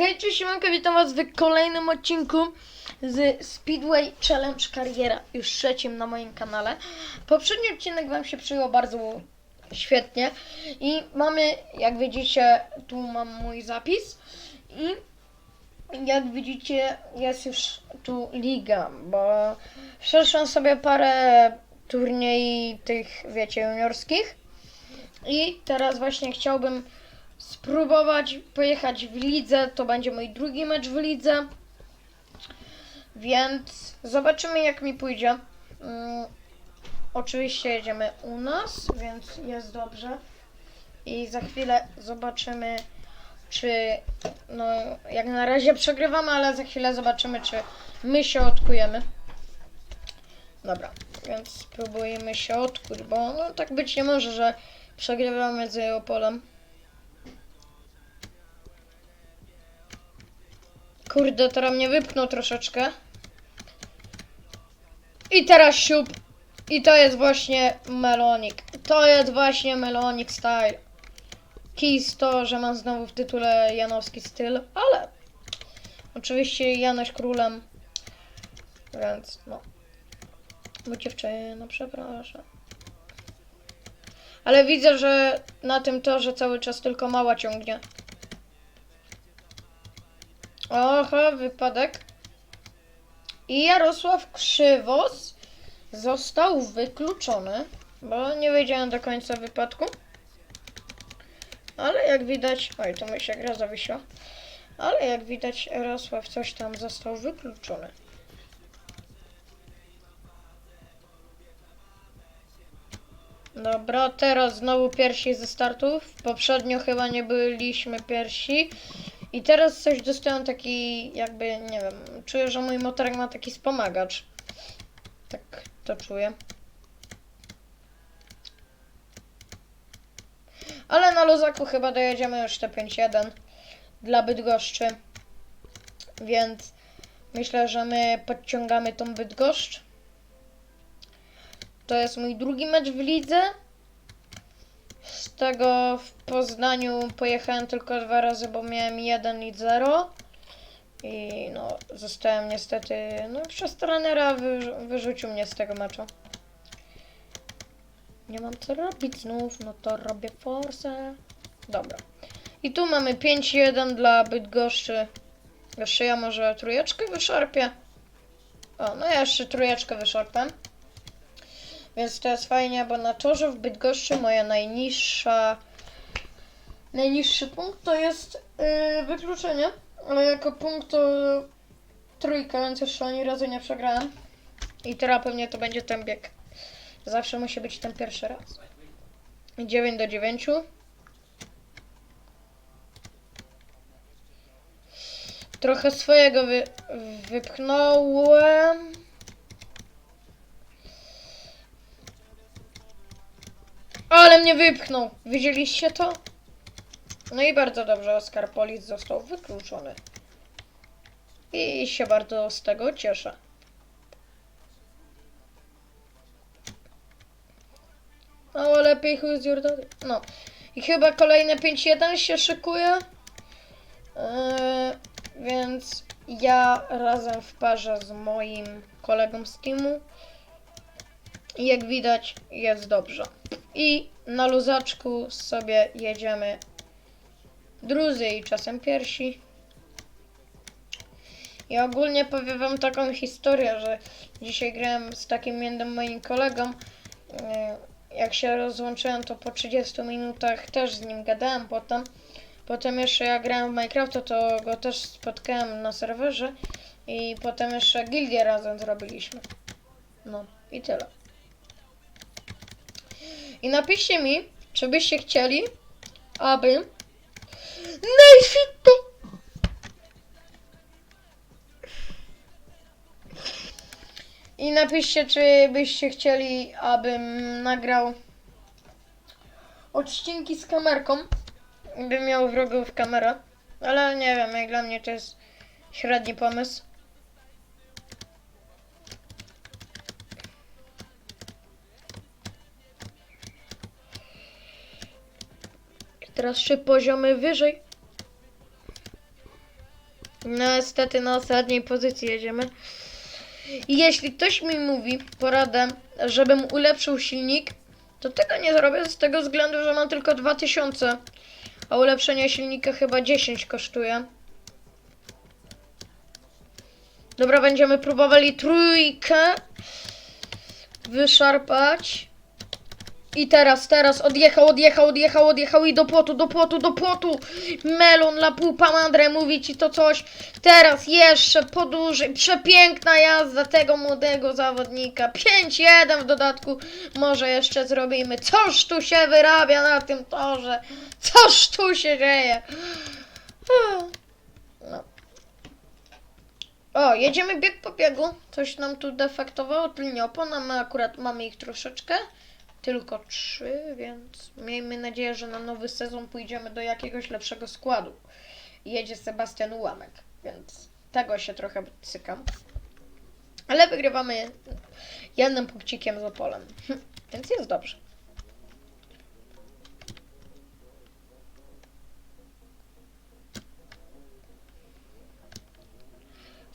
Hej, cześć, siemanko, witam was w kolejnym odcinku z Speedway Challenge Kariera, już trzecim na moim kanale. Poprzedni odcinek wam się przyjął bardzo świetnie i mamy, jak widzicie, tu mam mój zapis i jak widzicie jest już tu liga, bo przeszłam sobie parę turniej tych, wiecie, juniorskich i teraz właśnie chciałbym spróbować pojechać w lidze. To będzie mój drugi mecz w lidze. Więc zobaczymy jak mi pójdzie. Mm, oczywiście jedziemy u nas, więc jest dobrze. I za chwilę zobaczymy, czy no jak na razie przegrywamy, ale za chwilę zobaczymy, czy my się odkujemy. Dobra, więc spróbujemy się odkuć, bo no, tak być nie może, że przegrywamy z Opolem. Kurde, teraz mnie wypchnął troszeczkę. I teraz siup. I to jest właśnie Melonik. To jest właśnie Melonik style. Kis to, że mam znowu w tytule Janowski styl, ale oczywiście Janusz królem. Więc no. Bo dziewczyno, przepraszam. Ale widzę, że na tym torze cały czas tylko mała ciągnie. Oho, wypadek. I Jarosław Krzywos został wykluczony, bo nie wiedziałem do końca wypadku. Ale jak widać, oj, to mi się gra zawiesiła. Ale jak widać, Jarosław coś tam został wykluczony. Dobra, teraz znowu pierwsi ze startów. Poprzednio chyba nie byliśmy pierwsi. I teraz coś dostałem taki, jakby, nie wiem, czuję, że mój motorek ma taki wspomagacz. Tak to czuję. Ale na luzaku chyba dojedziemy już te 5-1 dla Bydgoszczy. Więc myślę, że my podciągamy tą Bydgoszcz. To jest mój drugi mecz w lidze. Z tego w Poznaniu pojechałem tylko dwa razy, bo miałem 1 i 0. I no, zostałem niestety, no przez trenera wy, wyrzucił mnie z tego meczu. Nie mam co robić znów, no to robię forsę. Dobra. I tu mamy 5-1 dla Bydgoszczy. Jeszcze ja może trójeczkę wyszarpię. O, no ja jeszcze trójeczkę wyszarpę. Więc to jest fajnie, bo na torze w Bydgoszczy moja najniższa najniższy punkt to jest yy, wykluczenie, ale jako punkt to trójka, więc jeszcze ani razu nie przegrałem. I teraz pewnie to będzie ten bieg. Zawsze musi być ten pierwszy raz. 9 do 9. Trochę swojego wy, wypchnąłem. Mnie wypchnął. Widzieliście to? No i bardzo dobrze, Oskar Polis został wykluczony. I się bardzo z tego cieszę. No lepiej chuj z. No. I chyba kolejne 5-1 się szykuje. Yy, więc ja razem w parze z moim kolegą z teamu. Jak widać jest dobrze. I na luzaczku sobie jedziemy drudzy i czasem pierwsi. I ogólnie powiem wam taką historię, że dzisiaj grałem z takim jednym moim kolegą. Yy, Jak się rozłączyłem, to po 30 minutach też z nim gadałem potem. Potem jeszcze jak grałem w Minecrafta, to go też spotkałem na serwerze. I potem jeszcze gildię razem zrobiliśmy. No i tyle. I napiszcie mi, czy byście chcieli, aby Nejfito I napiszcie, czy byście chcieli, abym nagrał odcinki z kamerką. Bym miał wrogów kamera. Ale nie wiem, jak dla mnie to jest średni pomysł. Teraz trzy poziomy wyżej. No niestety na ostatniej pozycji jedziemy. Jeśli ktoś mi mówi poradę, żebym ulepszył silnik, to tego nie zrobię z tego względu, że mam tylko 2000. A ulepszenie silnika chyba 10 kosztuje. Dobra, będziemy próbowali trójkę wyszarpać. I teraz, teraz odjechał, odjechał, odjechał, odjechał i do płotu, do płotu, do płotu. Melon, la pupa madre, mówi ci to coś. Teraz jeszcze podłużej, przepiękna jazda tego młodego zawodnika. 5-1 w dodatku może jeszcze zrobimy. Coż tu się wyrabia na tym torze? Coż tu się dzieje? No. O, jedziemy bieg po biegu. Coś nam tu defektowało, tylnie opon, a my akurat mamy ich troszeczkę. Tylko trzy, więc miejmy nadzieję, że na nowy sezon pójdziemy do jakiegoś lepszego składu. Jedzie Sebastian Ułamek, więc tego się trochę cykam. Ale wygrywamy jednym punkcikiem z Opolem, więc jest dobrze.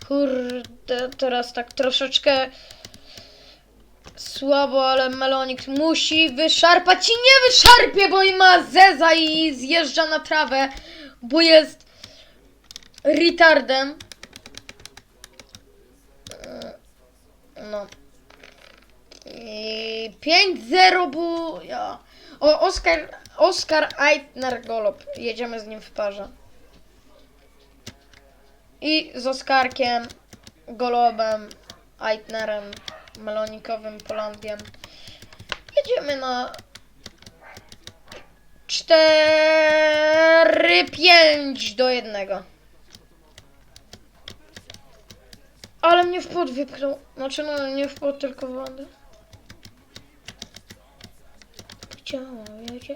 Kurde, teraz tak troszeczkę słabo, ale Melonik musi wyszarpać i nie wyszarpie, bo i ma zeza i zjeżdża na trawę, bo jest retardem. No. I 5-0 bu... Ja. O, Oskar, Oskar Eitner Golob. Jedziemy z nim w parze. I z Oskarkiem, Golobem, Eitnerem, Melonikowym, Polandiem. Jedziemy na 4-5 do jednego. Ale mnie w płot wypchnął. Znaczy no nie w płot, tylko w. Chciałam, wiecie?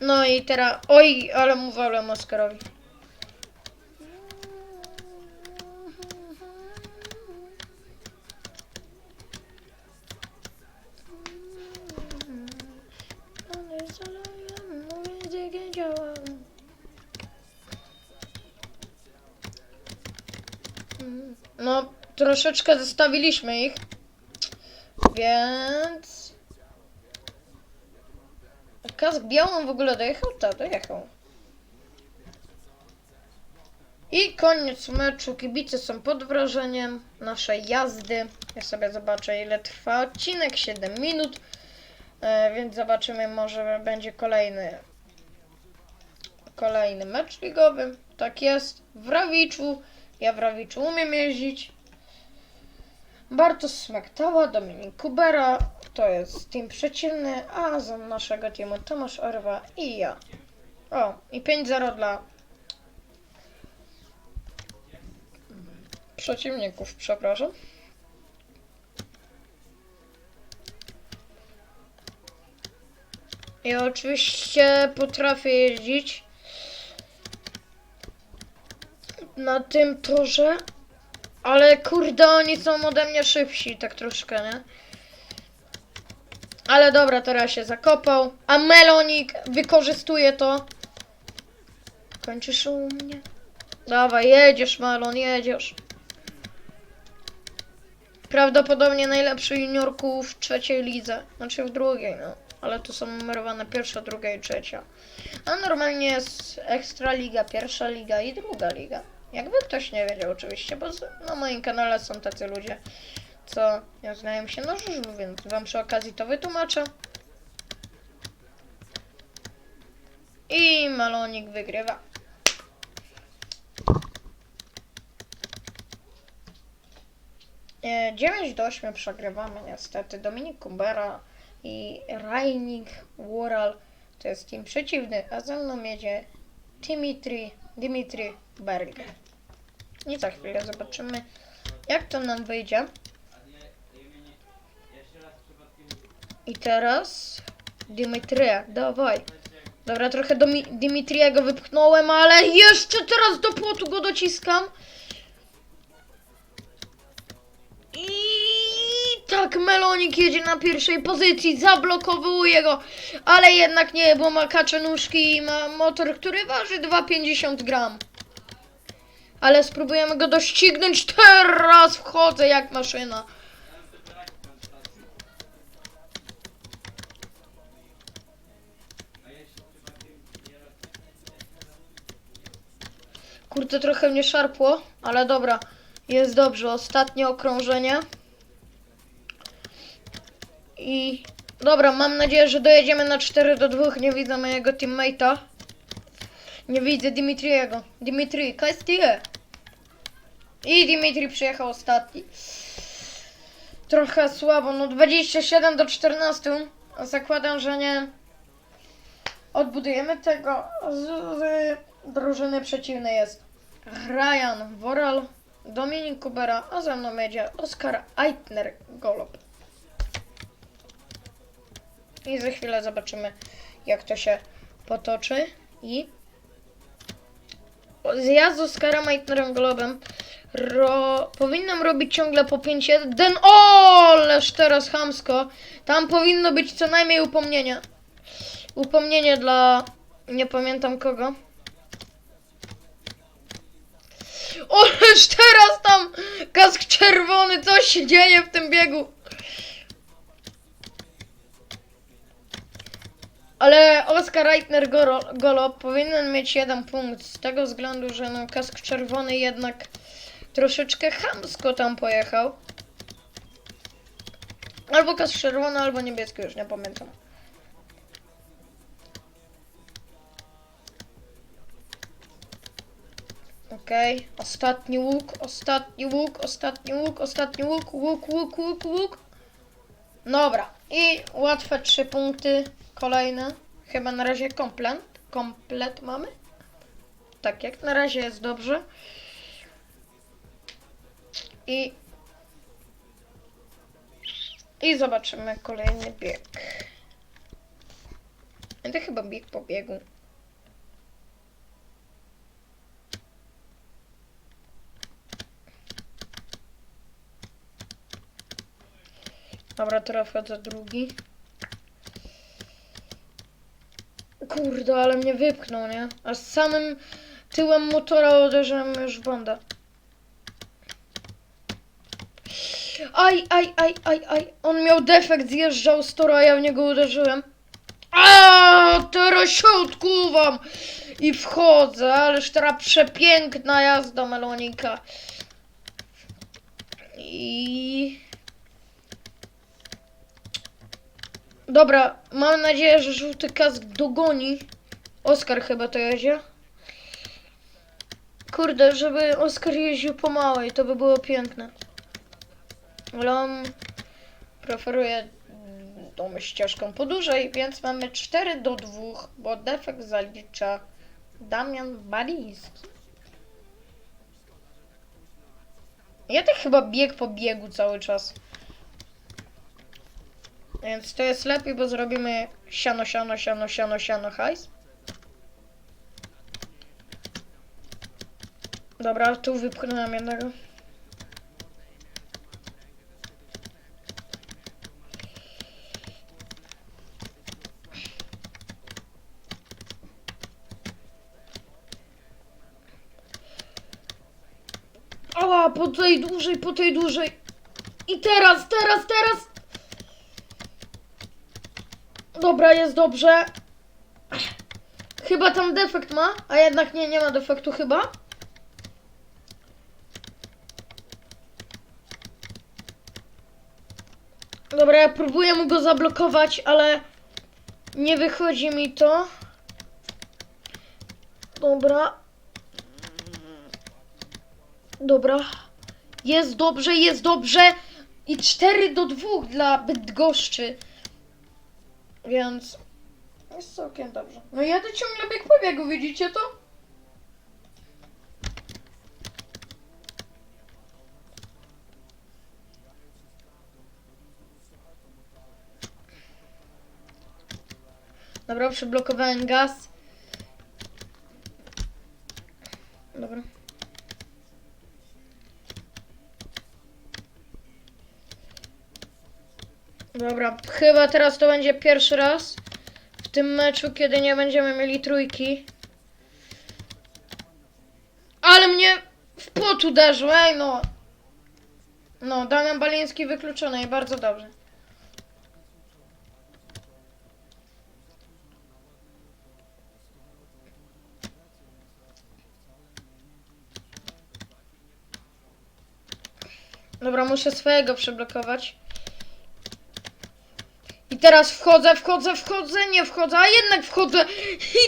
No i teraz... Oj, ale mu walę Oskarowi. Ale zalałem, mój język nie działa. Mm, No, troszeczkę zostawiliśmy ich. Więc... Kask białą w ogóle dojechał? Tak, dojechał. I koniec meczu. Kibice są pod wrażeniem naszej jazdy. Ja sobie zobaczę ile trwa odcinek. 7 minut. E, więc zobaczymy, może będzie kolejny kolejny mecz ligowy. Tak jest. W Rawiczu. Ja w Rawiczu umiem jeździć. Bartosz Smektała, Dominik Kubera, to jest team przeciwny, a za naszego teamu Tomasz Orwa i ja. O, i 5-0 dla przeciwników, przepraszam. Ja oczywiście potrafię jeździć na tym torze, ale kurde, oni są ode mnie szybsi, tak troszkę, nie? Ale dobra, teraz się zakopał. A Melonik wykorzystuje to. Kończysz u mnie? Dawaj, jedziesz, Melon, jedziesz. Prawdopodobnie najlepszy juniorku w trzeciej lidze. Znaczy w drugiej, no. Ale tu są numerowane pierwsza, druga i trzecia. A normalnie jest Ekstraliga, pierwsza liga i druga liga. Jakby ktoś nie wiedział oczywiście, bo na moim kanale są tacy ludzie, co nie znają się na żużlu, więc wam przy okazji to wytłumaczę. I Malonik wygrywa. E, 9 do 8 przegrywamy niestety. Dominik Kumbera i Reining Woral to jest team przeciwny, a ze mną jedzie Dimitri, Dimitri Berger. I za chwilę zobaczymy, jak to nam wyjdzie. I teraz Dimitrija, dawaj. Dobra, trochę do Dimitrija go wypchnąłem, ale jeszcze teraz do płotu go dociskam. I tak Melonik jedzie na pierwszej pozycji, zablokowuje go, ale jednak nie, bo ma kacze nóżki i ma motor, który waży 2,50 gram. Ale spróbujemy go doścignąć, teraz wchodzę jak maszyna. Kurde, trochę mnie szarpło, ale dobra, jest dobrze. Ostatnie okrążenie. I dobra, mam nadzieję, że dojedziemy na 4 do 2. Nie widzę mojego teammate'a. Nie widzę Dimitriego. Dimitri, kastie. I Dimitri przyjechał ostatni. Trochę słabo, no 27 do 14. Zakładam, że nie odbudujemy tego z, z drużyny przeciwnej jest Ryan Woral, Dominik Kubera, a ze mną jedzie Oskar Eitner Golob. I za chwilę zobaczymy, jak to się potoczy. I zjazd z Oskarem Eitnerem Golobem ro... powinnam robić ciągle po 5-1. O, ależ teraz chamsko. Tam powinno być co najmniej upomnienie. Upomnienie dla... nie pamiętam kogo. Oleż teraz tam kask czerwony, co się dzieje w tym biegu? Ale Oskar Reitner Golob powinien mieć jeden punkt z tego względu, że no kask czerwony jednak troszeczkę chamsko tam pojechał. Albo kask czerwony, albo niebieski, już nie pamiętam. Okej, ostatni łuk, ostatni łuk, ostatni łuk, ostatni łuk, łuk, łuk, łuk, łuk. Dobra, i łatwe trzy punkty kolejne. Chyba na razie komplet, komplet mamy. Tak, jak na razie jest dobrze. I i zobaczymy kolejny bieg. To chyba bieg po biegu. Dobra, teraz wchodzę drugi. Kurde, ale mnie wypchnął, nie? A z samym tyłem motora uderzyłem już w bandę. Aj, aj, aj, aj, aj. On miał defekt, zjeżdżał z tora, ja w niego uderzyłem. A teraz się odkuwam i wchodzę, ależ teraz przepiękna jazda Melonika. I... Dobra, mam nadzieję, że żółty kask dogoni. Oskar chyba to jedzie. Kurde, żeby Oskar jeździł po małej, to by było piękne. Ale on preferuje tą ścieżką po dużej, więc mamy 4 do 2, bo defekt zalicza Damian Baliński. Ja tak chyba bieg po biegu cały czas. Więc to jest lepiej, bo zrobimy siano, siano, siano, siano, siano, hajs. Dobra, tu wypchnąłem jednego. Ała, po tej dłużej, po tej dłużej. I teraz, teraz, teraz. Dobra, jest dobrze. Chyba tam defekt ma, a jednak nie, nie ma defektu chyba. Dobra, ja próbuję mu go zablokować, ale nie wychodzi mi to. Dobra. Dobra. Jest dobrze, jest dobrze. I 4 do 2 dla Bydgoszczy. Więc jest całkiem dobrze. No jadę ciągle bieg po biegu, widzicie to? Dobra, przyblokowałem gaz. Dobra. Dobra, chyba teraz to będzie pierwszy raz w tym meczu, kiedy nie będziemy mieli trójki. Ale mnie w pot uderzył, ej no. No, Damian Baliński wykluczony i bardzo dobrze. Dobra, muszę swojego przeblokować. I teraz wchodzę, wchodzę, wchodzę, nie wchodzę, a jednak wchodzę.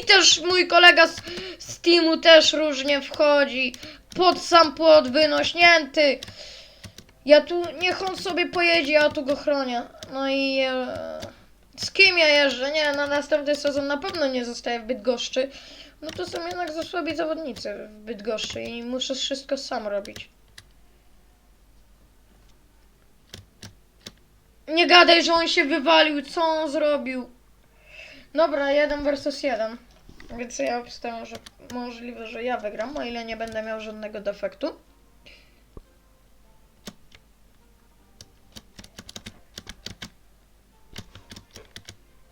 I też mój kolega z, z teamu też różnie wchodzi. Pod sam płot wynośnięty. Ja tu, niech on sobie pojedzie, ja tu go chronię. No i e, z kim ja jeżdżę? Nie, na następny sezon na pewno nie zostaję w Bydgoszczy. No to są jednak za słabi zawodnicy w Bydgoszczy i muszę wszystko sam robić. Nie gadaj, że on się wywalił. Co on zrobił? Dobra, jeden versus jeden. Więc ja obstawiam, że możliwe, że ja wygram, o ile nie będę miał żadnego defektu.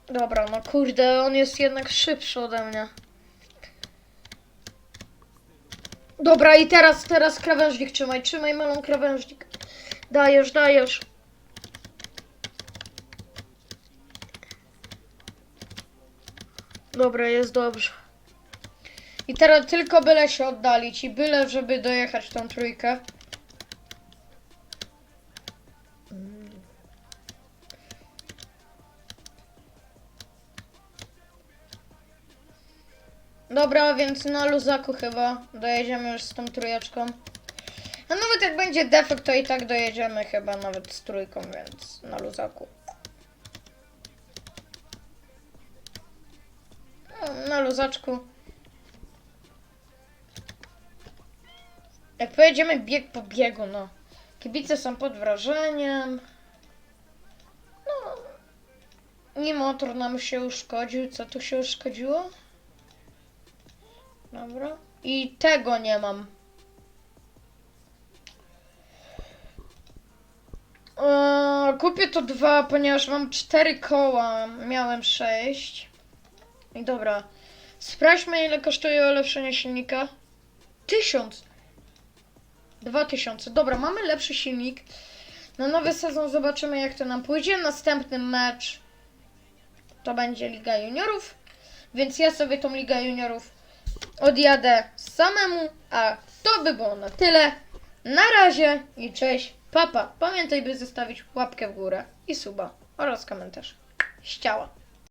Dobra, no kurde, on jest jednak szybszy ode mnie. Dobra, i teraz, teraz krawężnik trzymaj, trzymaj melon krawężnik. Dajesz, dajesz. Dobra, jest dobrze. I teraz tylko byle się oddalić i byle, żeby dojechać tą trójkę. Dobra, więc na luzaku chyba dojedziemy już z tą trójeczką. A nawet jak będzie defekt, to i tak dojedziemy chyba nawet z trójką, więc na luzaku. Na luzaczku. Jak pojedziemy bieg po biegu, no. Kibice są pod wrażeniem. No. Nie motor nam się uszkodził. Co tu się uszkodziło? Dobra. I tego nie mam. Eee, kupię to dwa, ponieważ mam cztery koła. Miałem sześć. I dobra. Sprawdźmy ile kosztuje ulepszenie silnika. Tysiąc. Dwa tysiące. Dobra, mamy lepszy silnik. Na nowy sezon zobaczymy jak to nam pójdzie. Następny mecz to będzie Liga Juniorów. Więc ja sobie tą Ligę Juniorów odjadę samemu. A to by było na tyle. Na razie i cześć. Papa. Pamiętaj by zostawić łapkę w górę i suba oraz komentarz. Ściała.